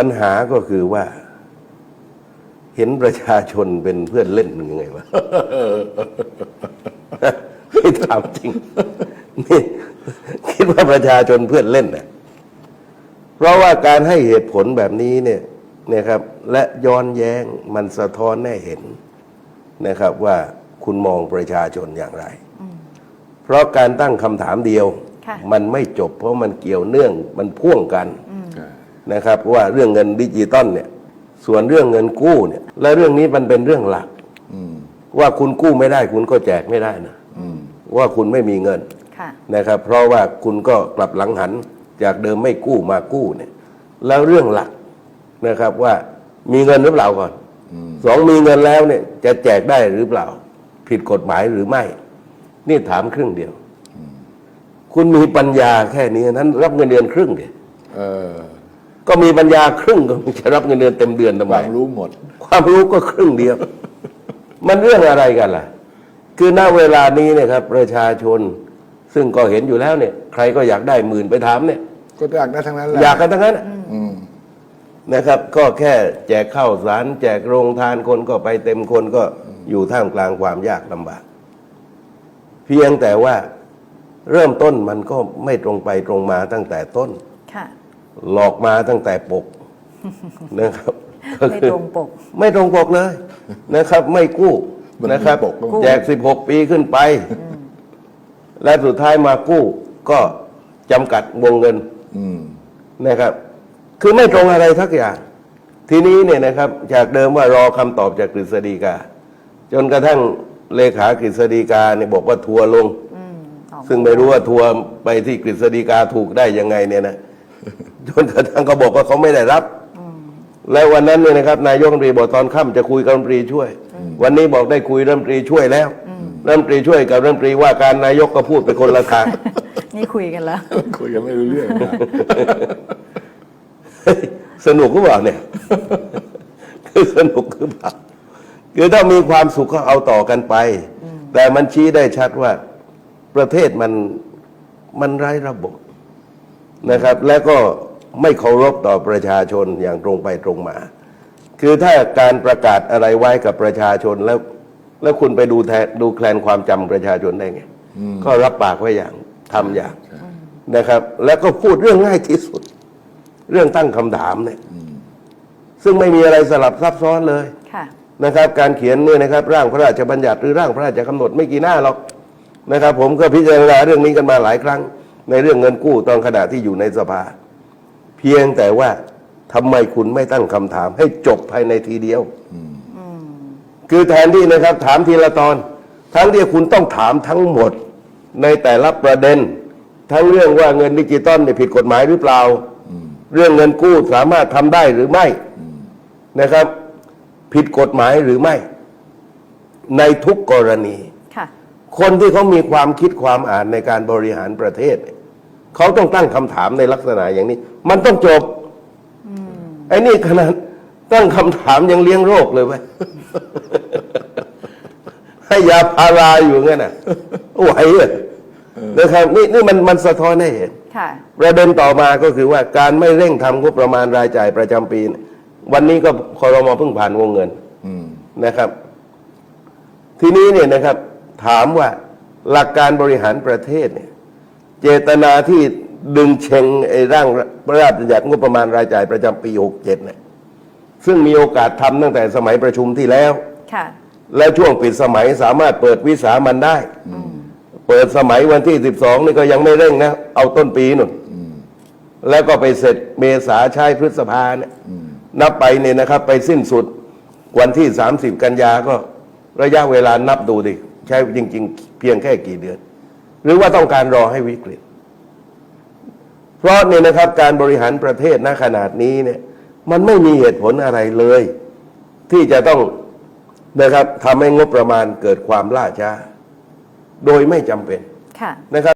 ปัญหาก็คือว่า เห็นประชาชนเป็นเพื่อนเล่นมันยังไงวะไม่ถามจริงนี่คิดว่าประชาชนเพื่อนเล่นนะเพราะว่าการให้เหตุผลแบบนี้เนี่ยนะครับ และย้อนแย้งมันสะท้อนให้เห็นนะครับว่าคุณมองประชาชนอย่างไร เพราะการตั้งคำถามเดียวค่ะมันไม่จบเพราะมันเกี่ยวเนื่องมันพ่วงกันค่ะ นะครับว่าเรื่องเงินดิจิตอลเนี่ยส่วนเรื่องเงินกู้เนี่ยและเรื่องนี้มันเป็นเรื่องหลักอืมว่าคุณกู้ไม่ได้คุณก็แจกไม่ได้นะอืมว่าคุณไม่มีเงินค่ะนะครับ เพราะว่าคุณก็กลับหลังหันจากเดิมไม่กู้มากู้เนี่ย แล้วเรื่องหลักนะครับว่ามีเงินหรือเปล่าก่อนอืมสองมีเงินแล้วเนี่ย จะแจกได้หรือเปล่า ผิดกฎหมายหรือไม่ นี่ถามครึ่งเดียว คุณมีปัญญาแค่นี้นั้น รับเงินเดือนครึ่งเดียวเออ ก็มีปัญญาครึ่งก็จะรับเงินเดือนเต็มเดือนทำคไมวามรู้หมด ความรู้ก็ครึ่งเดียว มันเรื่องอะไรกันล่ะ คือณเวลานี้เนี่ยครับ ประชาชน ซึ่งก็เห็นอยู่แล้วเนี่ย ใครก็อยากได้หมื่นไปถามเนี่ย ก็อยากได้ทั้งนั้นแหละอยากกันทั้งนั้น อืมนะครับก็แค่แจกข้าวสารแจกโรงทานคนก็ไปเต็มคนก็อยู่ท่ามกลางความยากลำบาก เพียงแต่ว่าเริ่มต้นมันก็ไม่ตรงไปตรงมาตั้งแต่ต้น ค่ะ หลอกมาตั้งแต่ปกนะครับก็ไม่คือตรงปก ไม่ตรงปกเลยนะครับ ไม่กู้มันมีนะครับปกต้องแจก16ปีขึ้นไป และสุดท้ายมากู้ก็จำกัดวงเงิน อืม นะครับ คือไม่ตรงอะไรทักอย่าง ทีนี้เนี่ยนะครับ จากเดิมว่ารอคำตอบจากกฤษฎีกา จนกระทั่งเลขากฤษฎีกาเนี่ยบอกว่าทัวร์ลง อืมออกซึ่งไม่รู้ว่าทัวร์ไปที่กฤษฎีกาถูกได้ยังไงเนี่ยนะ จนกระทั่งเขาบอกว่าเขาไม่ได้รับ แล้ววันนั้นเนี่ยนะครับนายกรัฐมนตรีบอกตอนค่ำจะคุยกับรัฐมนตรีช่วย วันนี้บอกได้คุยรัฐมนตรีช่วยแล้วรัฐมนตรีช่วยกับรัฐมนตรีว่าการนายกก็พูดไปคนละทางนี่คุยกันแล้วคุยกันไม่รู้เรื่องนะสนุกหรือเปล่าเนี่ย คือสนุกหรือเปล่าคือถ้ามีความสุขก็เอาต่อกันไป แต่มันชี้ได้ชัดว่า ประเทศมันมันไร้ระบบนะครับ และก็ ไม่เคารพต่อประชาชนอย่างตรงไปตรงมา คือถ้าการประกาศอะไรไว้กับประชาชนแล้ว แล้วคุณไปดูแทนดูแคลนความจำประชาชนได้ไง ก็รับปากไว้อย่างทำอย่างนะครับ แล้วก็พูดเรื่องง่ายที่สุด เรื่องตั้งคำถามเนี่ยซึ่งไม่มีอะไรสลับซับซ้อนเลยค่ะนะครับ การเขียนเนี่ยนะครับ ร่างพระราชบัญญัติหรือร่างพระราชกำหนดไม่กี่หน้าหรอกนะครับ ผมก็พิจารณาเรื่องนี้กันมาหลายครั้ง ในเรื่องเงินกู้ตอนขณะที่อยู่ในสภา เพียงแต่ว่าทำไมคุณไม่ตั้งคำถาม ให้จบภายในทีเดียว คือแทนที่นะครับ ถามทีละตอน ทั้งที่คุณต้องถามทั้งหมดในแต่ละประเด็น ทั้งเรื่องว่าเงินดิจิตอลเนี่ยผิดกฎหมายหรือเปล่า เรื่องเงินกู้สามารถทำได้หรือไม่นะครับ ผิดกฎหมายหรือไม่ ในทุกกรณีค่ะคนที่เขามีความคิดความอ่านในการบริหารประเทศเนี่ย เขาต้องตั้งคำถามในลักษณะอย่างนี้ มันต้องจบไอ้นี่ขนาดตั้งคำถามยังเลี้ยงโรคเลยเว้ย ให้ยาพาราอยู่งั้นน่ะไหวเลยนะครับนี่นี่มันมันสะท้อนให้เห็น ค่ะ ประเด็นต่อมาก็คือว่าการไม่เร่งทำงบประมาณรายจ่ายประจำปีเนี่ยวันนี้ก็คอรมอเพิ่งผ่านวงเงินอืม นะครับ ทีนี้เนี่ยนะครับ ถามว่าหลักการบริหารประเทศเนี่ย เจตนาที่ดึงเชงไอ้ร่างพระราชบัญญัติงบประมาณรายจ่ายประจำปี67เนี่ยซึ่งมีโอกาสทำตั้งแต่สมัยประชุมที่แล้ว ค่ะ และช่วงปิดสมัยสามารถเปิดวิสามันได้ เปิดสมัยวันที่ 12 นี่ก็ยังไม่เร่งนะ เอาต้นปีนุ่นแล้วก็ไปเสร็จเมษาใช้พฤษภาเนี่ยนับไปเนี่ยนะครับ ไปสิ้นสุดวันที่ 30 กันยาก็ระยะเวลานับดูดิ ใช้จริง ๆ เพียงแค่กี่เดือน หรือว่าต้องการรอให้วิกฤต เพราะเนี่ยนะครับการบริหารประเทศณขนาดนี้เนี่ย มันไม่มีเหตุผลอะไรเลย ที่จะต้องนะครับทำให้งบประมาณเกิดความล่าช้า โดยไม่จำเป็นค่ะนะครับ